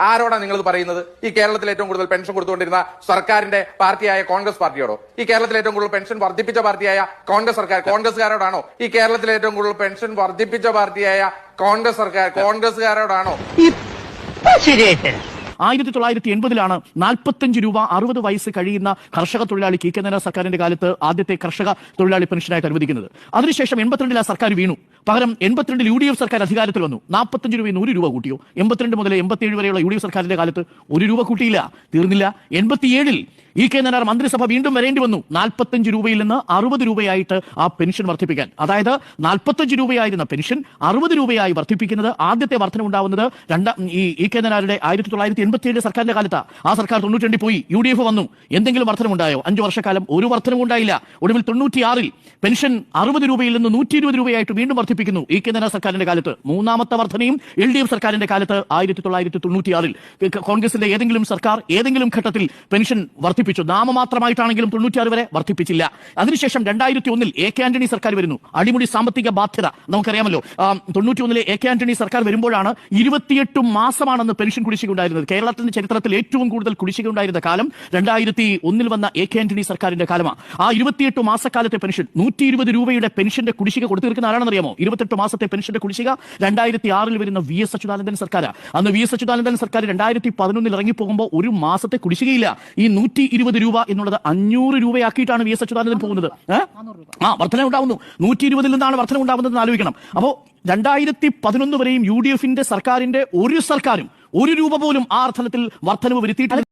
ആരോടാണ് നിങ്ങൾ പറയുന്നത്? ഈ കേരളത്തിൽ ഏറ്റവും കൂടുതൽ പെൻഷൻ കൊടുത്തുകൊണ്ടിരുന്ന സർക്കാരിന്റെ പാർട്ടിയായ കോൺഗ്രസ് പാർട്ടിയോടോ? ഈ കേരളത്തിൽ ഏറ്റവും കൂടുതൽ പെൻഷൻ വർദ്ധിപ്പിച്ച പാർട്ടിയായ കോൺഗ്രസ് സർക്കാർ കോൺഗ്രസ്സുകാരോടാണോ? ഈ കേരളത്തിൽ ഏറ്റവും കൂടുതൽ പെൻഷൻ വർദ്ധിപ്പിച്ച പാർട്ടിയായ കോൺഗ്രസ് സർക്കാർ കോൺഗ്രസ്കാരോടാണോ ആയിരത്തി തൊള്ളായിരത്തി എൺപതിലാണ് നാൽപ്പത്തഞ്ച് രൂപ അറുപത് വയസ്സ് കഴിയുന്ന കർഷക തൊഴിലാളി കെ കെ സർക്കാരിന്റെ കാലത്ത് ആദ്യത്തെ കർഷക തൊഴിലാളി പെൻഷനായിട്ട് അനുവദിക്കുന്നത്. അതിനുശേഷം എൺപത്തിരണ്ടിൽ ആ സർക്കാർ വീണു. പകരം എൺപത്തിരണ്ടിൽ യു ഡി എഫ് സർക്കാർ അധികാരത്തിൽ വന്നു. നാൽപ്പത്തഞ്ച് രൂപയിൽ നൂറ് രൂപ കൂട്ടിയോ. എൺപത്തിരണ്ട് മുതൽ എൺപത്തിയേഴ് വരെയുള്ള യു ഡി എഫ് സർക്കാരിന്റെ കാലത്ത് ഒരു രൂപ കൂട്ടിയില്ല. തീർന്നില്ല. എൺപത്തിയേഴിൽ ഇ കെ നായർ മന്ത്രിസഭ വീണ്ടും വരേണ്ടി വന്നു. നാൽപ്പത്തഞ്ച് രൂപയിൽ നിന്ന് അറുപത് രൂപയായിട്ട് ആ പെൻഷൻ വർദ്ധിപ്പിക്കാൻ. അതായത് നാൽപ്പത്തഞ്ച് രൂപയായിരുന്ന പെൻഷൻ അറുപത് രൂപയായി വർദ്ധിപ്പിക്കുന്നത് ആദ്യത്തെ വർധന ഉണ്ടാവുന്നത് രണ്ടാം ഈ ഇ കെ നായരുടെ ആയിരത്തി തൊള്ളായിരത്തി എൺപത്തിയേഴ് സർക്കാരിന്റെ കാലത്ത്. ആ സർക്കാർ തൊണ്ണൂറ്റി പോയി. യു ഡി എഫ് വന്നു. എന്തെങ്കിലും വർധനമുണ്ടായോ അഞ്ചു വർഷക്കാലം ഒരു വർധനവും ഉണ്ടായില്ല. ഒടുവിൽ തൊണ്ണൂറ്റിയാറിൽ പെൻഷൻ അറുപത് രൂപയിൽ നിന്ന് നൂറ്റി ഇരുപത് രൂപയായിട്ട് വീണ്ടും വർദ്ധിപ്പിക്കുന്നു ഇ കെ നരാ സർക്കാരിന്റെ കാലത്ത്. മൂന്നാമത്തെ വർധനയും എൽ ഡി എഫ് സർക്കാരിന്റെ കാലത്ത് ആയിരത്തി തൊള്ളായിരത്തി തൊണ്ണൂറ്റിയാറിൽ കോൺഗ്രസിന്റെ ഏതെങ്കിലും സർക്കാർ ഏതെങ്കിലും ഘട്ടത്തിൽ പെൻഷൻ വർദ്ധിപ്പിച്ചു നാമമാത്രമായിട്ടാണെങ്കിലും തൊണ്ണൂറ്റിയാറ് വരെ വർദ്ധിപ്പിച്ചില്ല അതിനുശേഷം രണ്ടായിരത്തി ഒന്നിൽ എ കെ ആന്റണി സർക്കാർ വരുന്നു. അടിമുടി സാമ്പത്തിക ബാധ്യത. നമുക്കറിയാമല്ലോ. തൊണ്ണൂറ്റി ഒന്നിലെ എ കെ ആന്റണി സർക്കാർ വരുമ്പോഴാണ് ഇരുപത്തിയെട്ട് മാസമാണെന്ന് പെൻഷൻ കുടിശ്ശിക ഉണ്ടായിരുന്നത്. കേരളത്തിന്റെ ചരിത്രത്തിൽ ഏറ്റവും കൂടുതൽ കുടിശ്ശിക ഉണ്ടായിരുന്ന കാലം രണ്ടായിരത്തി ഒന്നിൽ വന്ന എ കെ ആന്റണി സർക്കാരിന്റെ കാലമാണ്. ആ ഇരുപത്തിയെട്ട് മാസക്കാലത്തെ പെൻഷൻ നൂറ്റി ഇരുപത് രൂപയുടെ പെൻഷന്റെ കുടിശ്ശിക കൊടുത്തിരിക്കുന്ന തീർക്കുന്ന ആരാണെന്ന് ഇരുപത്തെട്ട് മാസത്തെ പെൻഷന്റെ കുടിശ്ശിക രണ്ടായിരത്തി ആറിൽ വരുന്ന വി എസ് അച്യുതാനന്ദൻ സർക്കാർ അന്ന് വി എസ് അച്യുതാനന്ദൻ സർക്കാർ രണ്ടായിരത്തി പതിനൊന്നിൽ ഇറങ്ങിപ്പോകുമ്പോൾ ഒരു മാസത്തെ കുടിശ്ശികയില്ല. ഈ നൂറ്റി ഇരുപത് രൂപ എന്നുള്ളത് അഞ്ഞൂറ് രൂപയാക്കിയിട്ടാണ് വി എസ് അച്യുതാനന്ദൻ പോകുന്നത്? ആ വർധന ഉണ്ടാവുന്നു. നൂറ്റി ഇരുപതിൽ നിന്നാണ് വർധന ഉണ്ടാവുന്നത് ആലോചിക്കണം. അപ്പോ രണ്ടായിരത്തി പതിനൊന്ന് വരെയും യു ഡി എഫിന്റെ സർക്കാരിന്റെ ഒരു സർക്കാരും ഒരു രൂപ പോലും ആ വർധനവ് വരുത്തിയിട്ടില്ല.